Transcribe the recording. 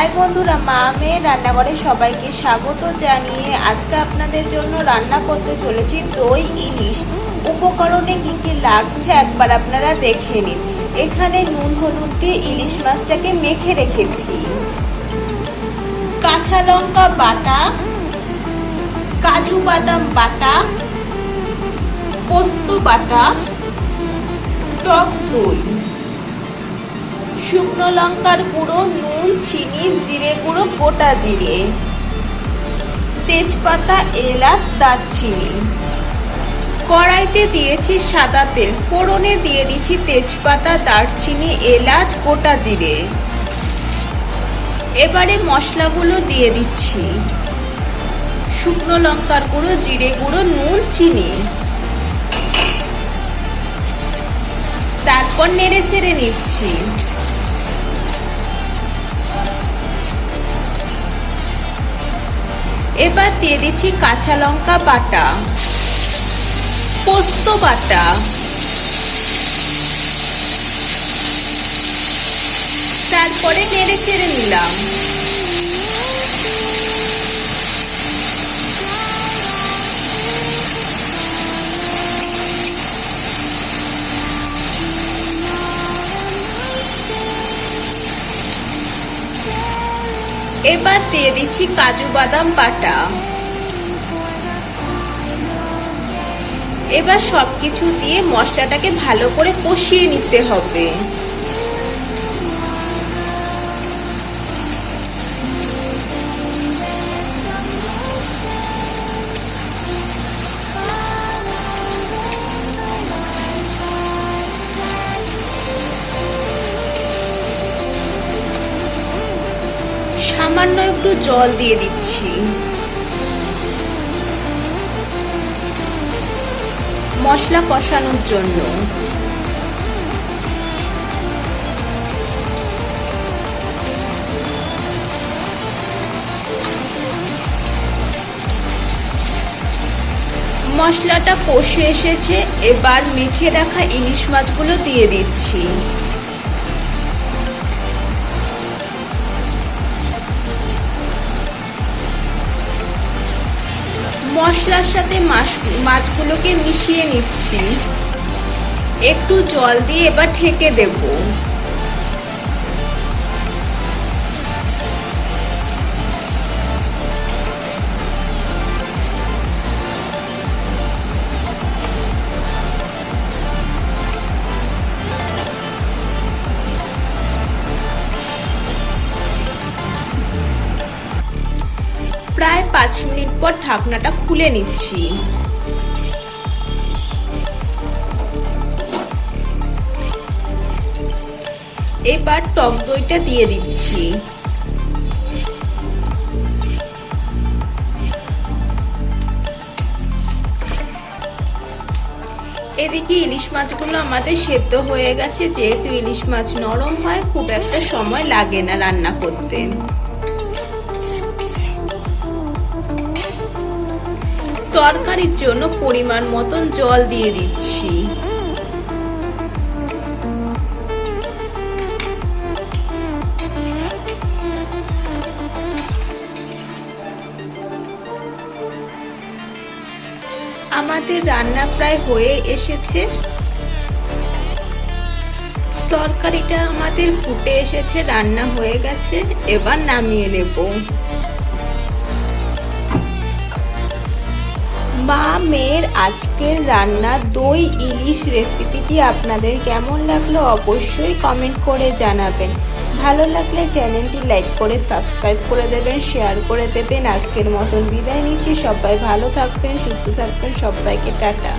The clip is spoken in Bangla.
মা মেয়ে রান্নাঘরে সবাইকে স্বাগত জানিয়ে আজকে আপনাদের জন্য রান্না করতে চলেছি দই, ইলিশ। উপকরণে কি কি লাগছে একবার আপনারা দেখে নিন। এখানে নুন, হলুদ দিয়ে ইলিশ মাছটাকে মেখে রেখেছি। কাঁচা লঙ্কা বাটা, কাজু বাদাম বাটা, পোস্ত বাটা, টক দই। শুকনো লঙ্কার গুঁড়ো, নুন, চিনি, জিরে গুঁড়ো, গোটা জিরে। তেজপাতা, এলাচ, দারচিনি। কড়াইতে দিয়েছি সাদা তেল। ফোড়নে দিয়ে দিচ্ছি তেজপাতা, দারচিনি, এলাচ, গোটা জিরে। এবারে মশলাগুলো দিয়ে দিচ্ছি। শুকনো লঙ্কার গুঁড়ো, জিরে গুঁড়ো, নুন, চিনি। তারপর নেড়ে চেড়ে নিচ্ছি। এবার দিয়ে দিচ্ছি কাঁচা লঙ্কা বাটা। পোস্ত বাটা। তারপরে নেড়ে চেড়ে নিলাম। এবার দিয়ে দিচ্ছি কাজু বাদাম বাটা। এবার সবকিছু দিয়ে মশলাটাকে ভালো করে কষিয়ে নিতে হবে। সামান্য একটু জল দিয়ে দিচ্ছি। মশলা কষানোর জন্য। মশলাটা কষে এসেছে, এবার মেখে রাখা ইলিশ মাছগুলো দিয়ে দিচ্ছি। মশলার সাথে মাছ মাছগুলোকে মিশিয়ে নিচ্ছি। একটু জল দিয়ে এবার ঠেকে দেব। প্রায় পাঁচ মিনিট পর ঢাকনাটা খুলে নিচ্ছি। এবার টক দইটা দিয়ে দিচ্ছি। এদিকে ইলিশ মাছগুলো আমাদের সেদ্ধ হয়ে গেছে। যেহেতু ইলিশ মাছ নরম হয়, খুব একটা সময় লাগে না রান্না করতে। তরকারির জন্য পরিমাণ মতন জল দিয়ে দিচ্ছি। আমাদের রান্না প্রায় হয়ে এসেছে। তরকারিটা আমাদের ফুটে এসেছে, রান্না হয়ে গেছে, এবার নামিয়ে নেব। মা মেয়ের আজকের রান্না দই ইলিশ রেসিপিটি আপনাদের কেমন লাগল অবশ্যই কমেন্ট করে জানাবেন। ভালো লাগলে চ্যানেলটি লাইক করে, সাবস্ক্রাইব করে দেবেন, শেয়ার করে দেবেন। আজকের মতন বিদায় নিচ্ছি। সবাই ভালো থাকবেন, সুস্থ থাকবেন। সবাইকে টাটা।